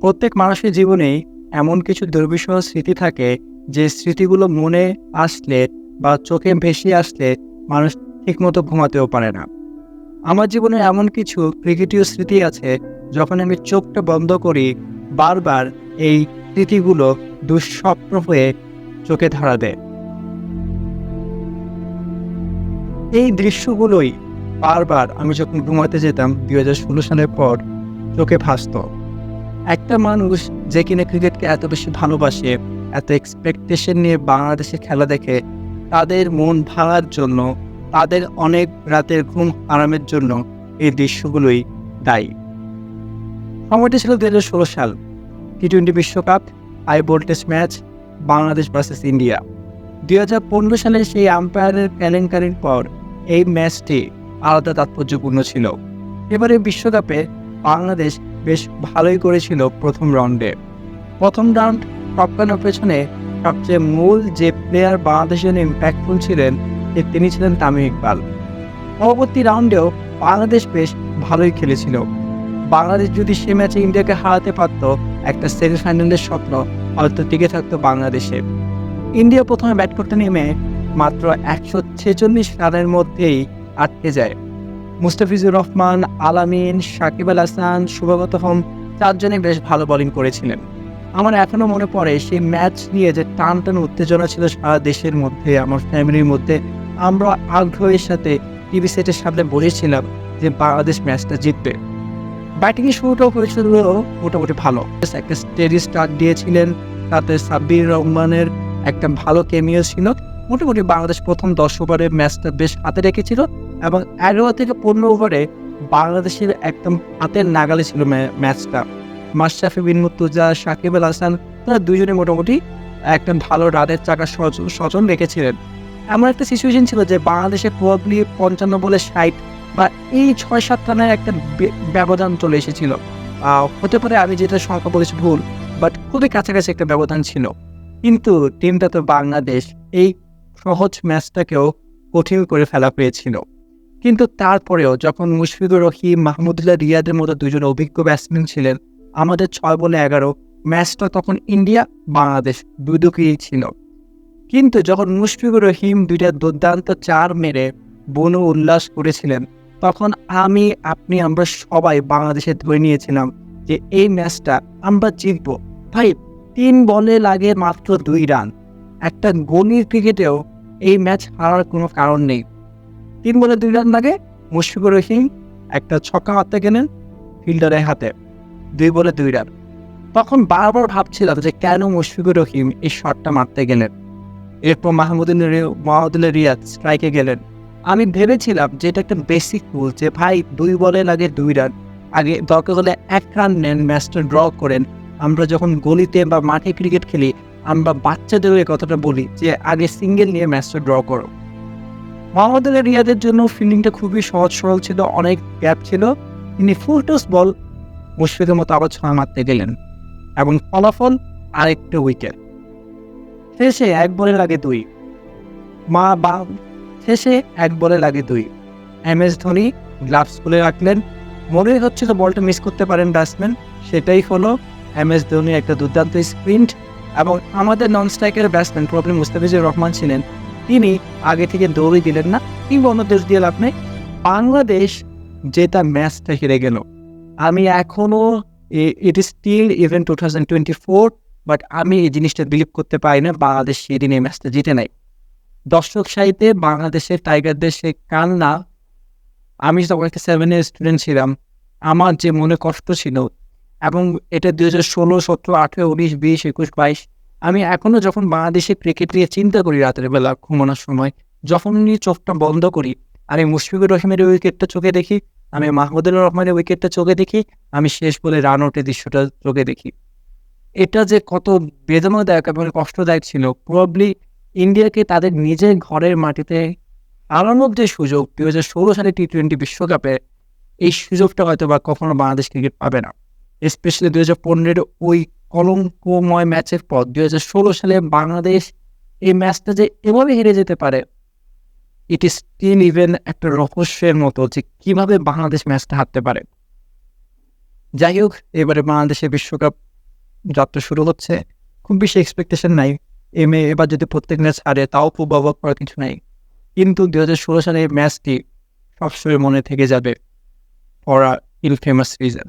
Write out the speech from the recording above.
প্রত্যেক মানুষের জীবনেই এমন কিছু দুর্বিষহ স্মৃতি থাকে যে স্মৃতিগুলো মনে আসলে বা চোখে ভেসে আসলে মানুষ ঠিকমতো ঘুমাতেও পারে না। আমার জীবনে এমন কিছু ক্রিকেটীয় স্মৃতি আছে যখন আমি চোখটা বন্ধ করি, বারবার এই স্মৃতিগুলো দুঃস্বপ্ন হয়ে চোখে ধরা দেয়। এই দৃশ্যগুলোই বারবার আমি যখন ঘুমাতে যেতাম দুই হাজার ষোলো সালের পর চোখে ভাসত। একটা মানুষ যে কিনা ক্রিকেটকে এত বেশি ভালোবাসে, এত এক্সপেকটেশন নিয়ে বাংলাদেশে খেলা দেখে, তাদের মন ভাঙার জন্য, তাদের অনেক রাতের ঘুম আরামের জন্য এই দৃশ্যগুলোই দায়ী। সময়টা ছিল দু হাজার ষোলো সাল টি টোয়েন্টি বিশ্বকাপ high voltage match Bangladesh versus India দুই হাজার পনেরো সালে সেই আম্পায়ারের কেলেঙ্কারির পর এই ম্যাচটি আলাদা তাৎপর্যপূর্ণ ছিল। এবারে বিশ্বকাপে বাংলাদেশ বেশ ভালোই করেছিল প্রথম রাউন্ডে প্রথম রাউন্ড টপকানোর পেছনে সবচেয়ে মূল যে প্লেয়ার বাংলাদেশের ইম্প্যাক্টফুল ছিলেন তিনি ছিলেন তামিম ইকবাল। পরবর্তী রাউন্ডেও বাংলাদেশ বেশ ভালোই খেলেছিল। বাংলাদেশ যদি সে ম্যাচে ইন্ডিয়াকে হারাতে পারত, একটা সেমিফাইনালের স্বপ্ন হয়তো টিকে থাকতো বাংলাদেশে। ইন্ডিয়া প্রথমে ব্যাট করতে নেমে মাত্র একশো ছেচল্লিশ রানের মধ্যেই আটকে যায়। মুস্তাফিজুর রহমান, আলামিন, সাকিব আল হাসান, শুভগত হোম চারজনে বেশ ভালো বোলিং করেছিলেন। আমার এখনও মনে পড়ে সেই ম্যাচ নিয়ে যে টান টান উত্তেজনা ছিল সারা দেশের মধ্যে, আমার ফ্যামিলির মধ্যে। আমরা আগ্রহের সাথে টিভি সেটের সামনে বসেছিলাম যে বাংলাদেশ ম্যাচটা জিতবে। ব্যাটিংয়ের শুরুটাও করেছিল মোটামুটি ভালো। একটা স্টেডি স্টার্ট দিয়েছিলেন, তাতে সাব্বির রহমানের একটা ভালো কেমিও ছিল। মোটামুটি বাংলাদেশ প্রথম দশ ওভারে ম্যাচটা বেশ হাতে রেখেছিল। এবং এগারো থেকে পনেরো ওভারে বাংলাদেশের একদম হাতের নাগালে ছিল ম্যা- ম্যাচটা। মাশরাফি বিন মুর্তুজা, সাকিব আল হাসান, তারা দুজনে মোটামুটি একটা ভালো রানের চাকা সচ- সচল রেখেছিলেন। এমন একটা সিচুয়েশন ছিল যে বাংলাদেশে প্রবাবলি পঞ্চান্ন বলে ষাট বা এই ছয় সাত রানের একটা ব্যবধান চলে এসেছিল। হতে পারে আমি যেটা সংখ্যা বলেছি ভুল বাট খুবই কাছাকাছি একটা ব্যবধান ছিল। কিন্তু টিমটা তো বাংলাদেশ এই সহজ ম্যাচটাকেও কঠিন করে ফেলা পেয়েছিল কিন্তু তারপরেও যখন মুশফিকুর রহিম, মাহমুদুল্লাহ রিয়াদের মতো দুজন অভিজ্ঞ ব্যাটসম্যান ছিলেন, আমাদের ছয় বলে এগারো, ম্যাচটা তখন ইন্ডিয়া, বাংলাদেশ দুদুকেই ছিল। কিন্তু যখন মুশফিকুর রহিম দুইটা দুর্দান্ত চার মেরে বনু উল্লাস করেছিলেন, তখন আমি, আপনি, আমরা সবাই বাংলাদেশে ধরে নিয়েছিলাম যে এই ম্যাচটা আমরা জিতবো। ভাই, তিন বলে লাগে মাত্র দুই রান। একটা গণির ক্রিকেটেও এই ম্যাচ হারার কোনো কারণ নেই। তিন বলে দুই রান লাগে। মুশফিকুর রহিম একটা ছক্কা মারতে গেলেন ফিল্ডারের হাতে, দুই বলে দুই রান। তখন বারবার ভাবছিলাম যে কেন মুশফিকুর রহিম এই শটটা মারতে গেলেন? এরপর মাহমুদুল মাহমুদুল্লাহ রিয়াদ স্ট্রাইকে গেলেন। আমি ভেবেছিলাম যে এটা একটা বেসিক রুল যে ভাই দুই বলে লাগে দুই রান। আগে দরকার হলে এক রান নেন, ম্যাচটা ড্র করেন। আমরা যখন গলিতে বা মাঠে ক্রিকেট খেলি, আমরা বাচ্চাদেরও এই কথাটা বলি যে আগে সিঙ্গেল নিয়ে ম্যাচটা ড্র করো। মোহাম্মদ আলী রিয়াদের জন্য ফিল্ডিংটা খুবই সহজ, সরল ছিল, অনেক গ্যাপ ছিল। তিনি ফুল টস বল মুশফিকের মতো আবার ছয় মারতে গেলেন এবং ফলাফল আরেকটা উইকেট শেষে এক বলে লাগে দুই। মা, বা, শেষে এক বলে লাগে দুই। এম এস ধোনি গ্লাভস খুলে রাখলেন। মনে হচ্ছিল বলটা মিস করতে পারেন ব্যাটসম্যান সেটাই হলো এম এস ধোনি একটা দুর্দান্ত স্প্রিন্ট এবং আমাদের নন স্ট্রাইকের ব্যাটসম্যান প্রবলেম মুস্তাফিজুর রহমান ছিলেন তিনি আগে থেকে দৌড়ে দিলেন না, কিংবা অন্য দেশ দিয়ে লাভ নেই। বাংলাদেশ জেতা ম্যাচটা হেরে গেল। আমি এখনও it is still even two thousand twenty four but আমি এই জিনিসটা বিলিভ করতে পারি না, বাংলাদেশ সেদিন এই ম্যাচটা জিতে নাই। দর্শক সাহিত্যে বাংলাদেশের টাইগারদের সে কান্না আমি তখন একটা সেভেনের স্টুডেন্ট ছিলাম, আমার যে মনে কষ্ট ছিল, এবং এটা দু হাজার ষোলো, সতেরো, আঠেরো, উনিশ, বিশ, একুশ, বাইশ আমি এখনও যখন বাংলাদেশের ক্রিকেট নিয়ে চিন্তা করি রাতের বেলা ঘুমানোর সময় যখনই চোখটা বন্ধ করি, আমি মুশফিকুর রহিমের উইকেটটা চোখে দেখি, আমি মাহমুদুর রহমানের উইকেটটা চোখে দেখি, আমি শেষ বলে রান আউটের দৃশ্যটা চোখে দেখি। এটা যে কত বেদনাদায়ক এবং কষ্টদায়ক ছিল প্রবলি ইন্ডিয়াকে তাদের নিজের ঘরের মাটিতে হারানোর যে সুযোগ, দুই হাজার ষোলো সালে টি টোয়েন্টি বিশ্বকাপে এই সুযোগটা হয়তো বা কখনো বাংলাদেশ ক্রিকেট পাবে না। স্পেশালি দুই হাজার পনেরো ওই কলঙ্কময় ম্যাচের পর দুই হাজার ষোলো সালে বাংলাদেশ এই ম্যাচটা যে এভাবে হেরে যেতে পারে ইট ইজ স্টিল ইভেন একটা রহস্যের মতো যে কীভাবে বাংলাদেশ ম্যাচটা হারতে পারে। যাই হোক, এবারে বাংলাদেশের বিশ্বকাপ যাত্রা শুরু হচ্ছে। খুব বেশি এক্সপেকটেশন নাই। এম এবার যদি প্রত্যেক ম্যাচ হারে, তাও খুব অবাক করার কিছু নাই। কিন্তু দু হাজার ষোলো সালে ম্যাচটি সবসময় মনে থেকে যাবে ফর ইল ফেমাস রিজন